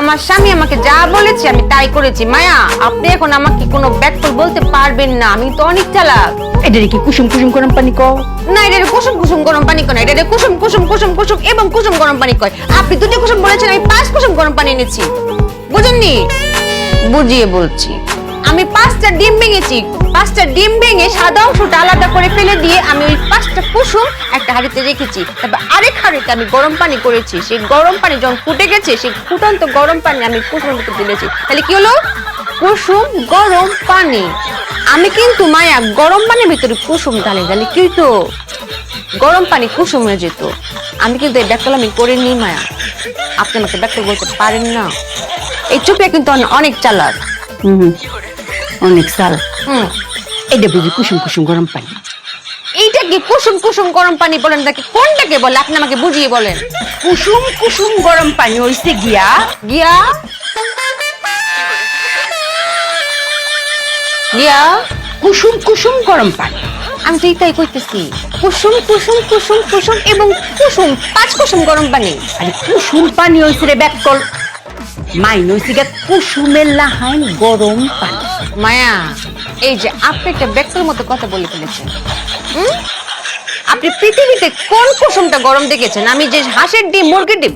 আমার স্বামী আমাকে যা বলেছে আমি তাই করেছি। মায়া আপনি এখন আমাকে কোনো ব্যাকফল বলতে পারবেন না। আমি তো অনেক চালাক। এটা কি কুসুম কুসুম গরম পানি কও? না এটা কুসুম কুসুম গরম পানি কয় না। এটা কুসুম কুসুম কুসুম কুসুম এবং কুসুম গরম পানি কয়। আপনি দুটো কুসুম বলেছেন আমি পাঁচ কুসুম গরম পানি এনেছি। বুঝেননি? বুঝিয়ে বলছি। আমি পাঁচটা ডিম ভেঙেছি। পাঁচটা ডিম ভেঙে সাদা অংশটা ফেলে দিয়ে আমি ওই পাঁচটা কুসুম একটা হাঁড়িতে রেখেছি। তারপর আরেক হাঁড়িতে আমি গরম পানি করেছি। সেই গরম পানি যখন ফুটে গেছে সেই ফুটন্ত গরম পানি আমি কুসুমের ভিতরে দিয়েছি। তাহলে কি হলো? কুসুম গরম পানি। আমি কিন্তু মায়া গরম পানির ভিতরে কুসুম ঢালি। ঢালি কি তো গরম পানি কুসুম হয়ে যেত। আমি কিন্তু এই ব্যাকল আমি করে নিই মায়া। আপনি আমাকে ব্যাকল বলতে পারেন না। এই চুপিয়া কিন্তু অনে- অনেক চালাক। হুম অনেক হুম। এটা বুঝি কুসুম কুসুম গরম পানি। এইটা কি কুসুম কুসুম গরম পানি বলেন তাকে কোনটাকে বলে? আপনি আমাকে বুঝিয়ে বলেন। কুসুম কুসুম গরম পানি হইছে গিয়া। গিয়া? গিয়া? কুসুম কুসুম গরম পানি। আমি তো এটাই কইতেছি। কুসুম কুসুম কুসুম কুসুম এবং কুসুম পাঁচ কুসুম গরম পানি। আরে কুসুম পানি হইছে রে ব্যাককল। মাইন হইছে গিয়া কুসুমের লাহাই গরম পানি। মায়া এই যে আপনি একটা ব্যক্তির মতো কথা বলে ফেলেছেন? আপনি পৃথিবীতে কোন কুসুমটা গরম দেখেছেন আমি যে হাঁসের ডিম, মুরগির ডিম